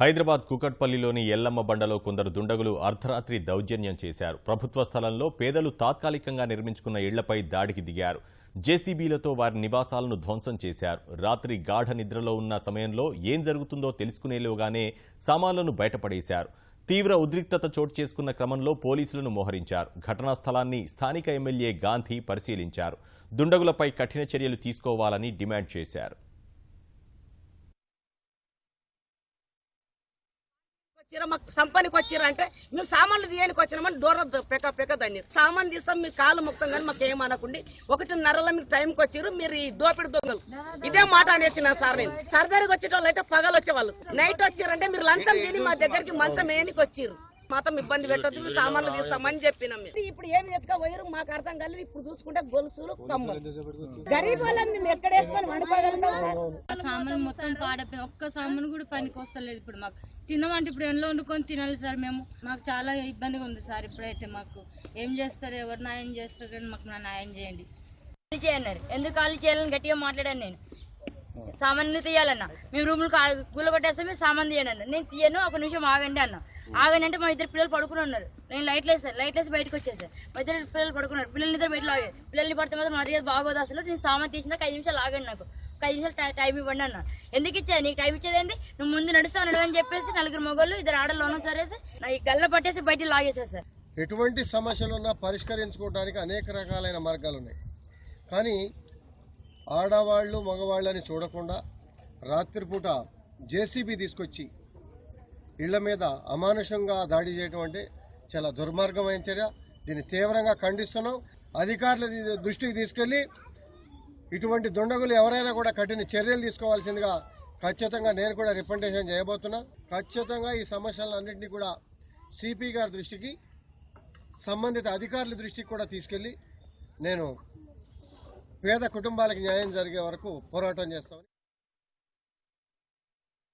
హైదరాబాద్ కూకట్పల్లిలోని ఎల్లమ్మ బండలో కొందరు దుండగులు అర్ధరాత్రి దౌర్జన్యం చేశారు. ప్రభుత్వ స్థలంలో పేదలు తాత్కాలికంగా నిర్మించుకున్న ఇళ్ళపై దాడికి దిగారు. జేసీబీలతో వారి నివాసాలను ధ్వంసం చేశారు. రాత్రి గాఢ నిద్రలో ఉన్న సమయంలో ఏం జరుగుతుందో తెలుసుకునేలోగానే సామాన్లను బయటపడేశారు. తీవ్ర ఉద్రిక్తత చోటు చేసుకున్న క్రమంలో పోలీసులను మోహరించారు. ఘటనా స్థలాన్ని స్థానిక ఎమ్మెల్యే గాంధీ పరిశీలించారు. దుండగులపై కఠిన చర్యలు తీసుకోవాలని డిమాండ్ చేశారు. వచ్చిరా మాకు సంపానికి వచ్చిరా అంటే మేము సామాన్లు తీయడానికి వచ్చినామని దూరం పెక పెక దాన్ని. సామాన్ తీస్తాం మీ కాలు మొత్తం కానీ మాకు ఏం అనకుండి. ఒకటిన్నరలో మీరు టైంకి వచ్చిర్రు మీరు ఈ దోపిడి దొంగలు. ఇదే మాట అనేసి నా సార్ నేను. సర్దారికి వచ్చేటోళ్ళు అయితే పగలు వచ్చేవాళ్ళు నైట్ వచ్చిరంటే మీరు లంచం తిని మా దగ్గరికి మంచం ఏనికి వచ్చిర్రు. మాత్రం ఇబ్బంది పెట్టొద్దు మీ సామాన్లు తీస్తామని చెప్పినాం ఇప్పుడు ఏమి ఎత్తుక పోయారు మాకు అర్థం కాలేదు ఇప్పుడు చూసుకుంటే గొలుసులు కమ్మలు. గరీబ్ వాళ్ళని మేము ఎక్కడ వేసుకొని వండుకోగలుగుతాం సామాన్లు మొత్తం పాడైపోయి ఒక్క సామాన్ కూడా పనికి వస్తలేదు ఇప్పుడు మాకు. తినమంటే ఇప్పుడు ఎండలో వండుకొని తినాలి సార్ మేము. మాకు చాలా ఇబ్బందిగా ఉంది సార్ ఇప్పుడైతే మాకు. ఏం చేస్తారు ఎవరు న్యాయం చేస్తారు మాకు నా న్యాయం చేయండి. ఖాళీ చేయన్నారు ఎందుకు ఖాళీ చేయాలని గట్టిగా మాట్లాడాను నేను? సామాన్ తీయాలన్న? మేము రూములు కూల కొట్టేస్తే మీరు సామాన్ తీయండి అన్న నేను తీయను ఒక నిమిషం ఆగండి అన్న. ఆగండి అంటే మా ఇద్దరు పిల్లలు పడుకుని ఉన్నారు. నేను లైట్లు వేసాను లైట్లు వేసి బయటకు వచ్చేసాను మా ఇద్దరు పిల్లలు పడుకున్నారు. పిల్లలు ఇద్దరు బయటలో ఆగారు పిల్లల్ని పడితే మాత్రం మర్యాద బాగోదు అసలు. నేను సామాన్ తీసినాక ఐదు నిమిషాలు ఆగండి నాకు. ఒక ఐదు నిమిషాలు టై- ఇవ్వండి అన్న. ఎందుకు ఇచ్చేది నీకు టైం ఇచ్చేది ఏంది? నువ్వు ముందు నడుస్తావు నడవని చెప్పేసి నలుగురు మొగోళ్ళు ఇద్దరు ఆడలోనూ సరేసి నా ఈ గల్ల పట్టేసి బయటికి లాగేసారు సార్. ఎటువంటి సమస్యలున్నా పరిష్కరించుకోవడానికి అనేక రకాలైన మార్గాలు ఉన్నాయి కానీ ఆడవాళ్ళు మగవాళ్ళని చూడకుండా రాత్రిపూట జేసీబీ తీసుకొచ్చి ఇళ్ళ మీద అమానుషంగా దాడి చేయడం అంటే చాలా దుర్మార్గమైన చర్య. దీన్ని తీవ్రంగా ఖండిస్తున్నాం. అధికారుల దృష్టికి తీసుకెళ్ళి ఇటువంటి దుండగులు ఎవరైనా కూడా కఠిన చర్యలు తీసుకోవాల్సిందిగా ఖచ్చితంగా నేను కూడా రిప్రజెంటేషన్ చేయబోతున్నా. ఖచ్చితంగా ఈ సమస్యలన్నింటినీ కూడా సిపి గారి దృష్టికి సంబంధిత అధికారుల దృష్టికి కూడా తీసుకెళ్ళి నేను పేద కుటుంబాలకు న్యాయం జరిగే వరకు పోరాటం చేస్తామని